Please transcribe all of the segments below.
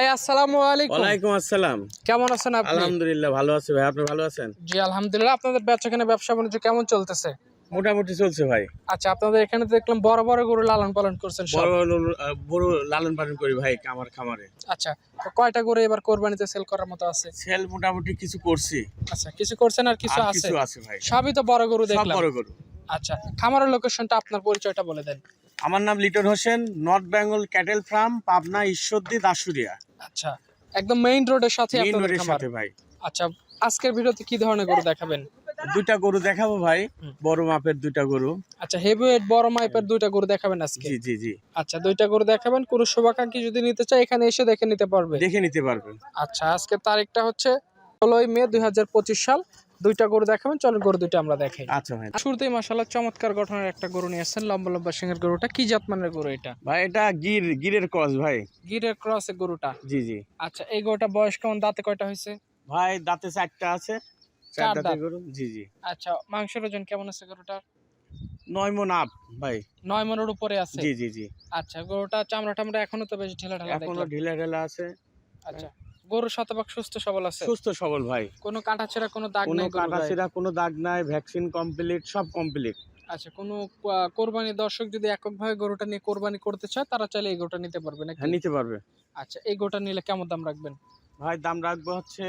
ভাই আসসালামু আলাইকুম। ওয়ালাইকুম আসসালাম। কেমন আছেন আপনি? আলহামদুলিল্লাহ ভালো আছি ভাই। আপনি ভালো আছেন? জি আলহামদুলিল্লাহ। আপনাদের বেচাকেনা ব্যবসা বাণিজ্য কেমন চলতেছে? মোটামুটি চলছে ভাই। আচ্ছা আপনাদের এখানে দেখলাম বড় বড় গরু লালন পালন করছেন বড় বড় লালন পালন করি ভাই আমার খামারে। আচ্ছা কয়টা গরু এবার কোরবানিতে সেল করার মতো আছে? সেল মোটামুটি কিছু করছি। আচ্ছা কিছু করছেন আর কিছু আছে? কিছু আছে ভাই। সবই তো বড় গরু দেখলাম। বড় গরু। আচ্ছা খামারের লোকেশনটা আপনার পরিচয়টা বলে দেন। আমার নাম Liton Hossain north Bengal cattle farm Pabna Ishwardi Dasuria আচ্ছা একদম মেইন রোডের সাথে মেইন আপনাদের রোডের খামার। সাথে ভাই। আচ্ছা আজকের ভিডিওতে কি ধরনের গরু দেখাবেন? দুইটা গরু দেখাবো ভাই। হুম। বড় মাপের দুইটা গরু। আচ্ছা হেভিওয়েট বড় মাইপের দুইটা গরু দেখাবেন আজকে? জি জি জি। আচ্ছা দুইটা গরু দেখাবেন। কোনো শুভাকাঙ্ক্ষী যদি নিতে চায় এখানে এসে দেখে নিতে পারবে। দেখে নিতে পারবেন। আচ্ছা আজকের তারিখটা হচ্ছে ষোলোই মে দুই হাজার পঁচিশ সাল। দুইটা গরু দেখাবেন চলেন গরু দুইটা আমরা দেখাই। আচ্ছা ভাই। শুরুতেই মাসাল্লাহ চমৎকার গঠনের একটা গরু নিয়ে আসছেন লম্বা লম্বা সিংহের গরুটা। কি জাত মানের গরু এটা? ভাই এটা গির গিরের ক্রস ভাই। গিরের ক্রসে গরুটা? জি জি। আচ্ছা এই গরুটা বয়স কেমন? দাঁতে কয়টা হয়েছে? ভাই দাঁতে চারটা আছে। চার চার দাঁতে। গরু জি জি। আচ্ছা মাংসের ওজন কেমন আছে গরুটার? নয় মন আপ ভাই। নয় মনের উপরে আছে? জি জি জি। আচ্ছা গরুটা চামড়া টামড়া এখনও তো বেশ ঢেলা ঢালা এখনও ঢিলা ঢেলা আছে। আচ্ছা গরু শতভাগ সুস্থ সবল আছে? সুস্থ সবল ভাই। কোনো কাটা ছেঁড়া কোনো দাগ কোনো নেই কোনো দাগ নাই ভ্যাকসিন কমপ্লিট সব কমপ্লিট। আচ্ছা কোনো কোরবানি দর্শক যদি এককভাবে গরুটা নিয়ে কোরবানি করতে চায় তারা চাইলে এই গরুটা নিতে পারবে নাকি? হ্যাঁ নিতে পারবে। আচ্ছা এই গরুটা নিলে কেমন দাম রাখবেন? ভাই দাম রাখব হচ্ছে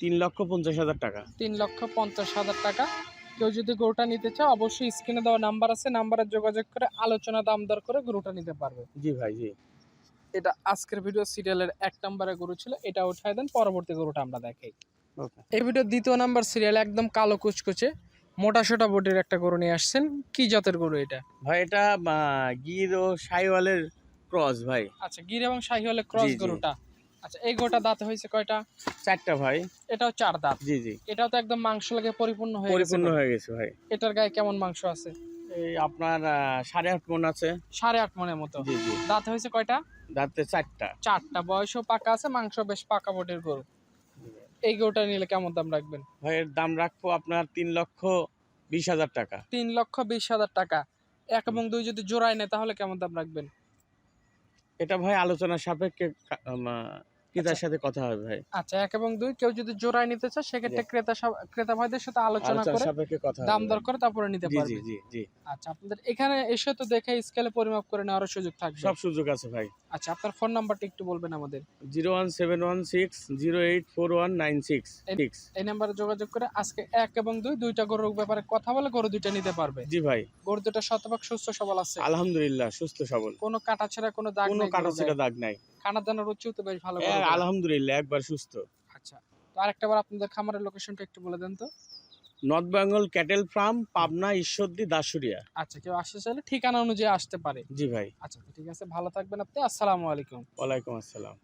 তিন লক্ষ পঞ্চাশ হাজার টাকা। তিন লক্ষ পঞ্চাশ হাজার টাকা। কেউ যদি গরুটা নিতে চায় অবশ্যই স্ক্রিনে দেওয়া নাম্বার আছে নাম্বারে যোগাযোগ করে আলোচনা দাম দর করে গরুটা নিতে পারবে। জি ভাই জি। এটা আজকের ভিডিও সিরিয়ালের এক নম্বরে গরু ছিল এটা উঠায় দেন পরবর্তী গরুটা আমরা দেখাই। এই ভিডিও দ্বিতীয় নাম্বার সিরিয়াল একদম কালো কুচকুচে মোটা সোটা বডির একটা গরু নিয়ে আসছেন। কি জাতের গরু এটা? ভাই এটা গির ও সাইওয়ালের ক্রস ভাই। আচ্ছা গির এবং শাহিওয়ালের ক্রস। গরুটা। আচ্ছা এই গরুটা দাঁতে হয়েছে কয়টা? চারটা ভাই। এটাও চার দাঁত। জি জি। এটাও তো একদম মাংস লাগে পরিপূর্ণ হয়ে পরিপূর্ণ হয়ে গেছে ভাই। এটার গায়ে কেমন মাংস আছে? এই আপনার সাড়ে আট মন আছে। সাড়ে আট মনের মতো। জি জি। দাঁতে হয়েছে কয়টা? দাঁতে চারটা। চারটা। বয়সও পাকা আছে মাংস বেশ পাকা বটির গরু। এই গরুটা নিলে কেমন দাম রাখবেন? ভাই এর দাম রাখব আপনার তিন লক্ষ বিশ হাজার টাকা। তিন লক্ষ বিশ হাজার টাকা। এক এবং দুই যদি জোড়ায় নেয় তাহলে কেমন দাম রাখবেন? এটা ভাই আলোচনার সাপেক্ষে ক্রেতার সাথে কথা হবে ভাই? আচ্ছা এক এবং দুই কেউ যদি জোড়ায় নিতে চায় সেক্ষেত্রে ক্রেতা ক্রেতা ভাইদের সাথে আলোচনা করে দাম দর করে তারপরে নিতে জি জি জি জি। আচ্ছা আপনাদের এখানে এসে তো দেখে স্কেলে পরিমাপ করে নেওয়ার সুযোগ থাকবে। সব সুযোগ আছে ভাই। আচ্ছা আপনার ফোন নাম্বারটা একটু বলবেন আমাদের। Zero one seven one six zero eight four one nine six six. এই নাম্বারে যোগাযোগ করে আজকে এক এবং দুই দুইটা গরুর ব্যাপারে কথা বলে গরু দুইটা নিতে পারবে। জি ভাই। গরু দুটো শতভাগ সুস্থ সবল আছে। আলহামদুলিল্লাহ সুস্থ সবল। কোনো কাটা ছেঁড়া কোনো দাগ কোনো নেই কাটা গরুর দাগ নাই। খানা দানার রুচিও তো বেশ ভালো এ, আলহামদুলিল্লাহ একবার সুস্থ। আচ্ছা। তো আরেকটা বার আপনাদের খামারের লোকেশনটা একটু বলে দেন তো। North Bengal cattle farm Pabna Ishwardi Dasuria আচ্ছা কেউ আসতে চাইলে ঠিকানা অনুযায়ী আসতে পারে। জি ভাই। আচ্ছা ঠিক আছে ভালো থাকবেন আপনি। আসসালামু আলাইকুম। ওয়ালাইকুম আসসালাম।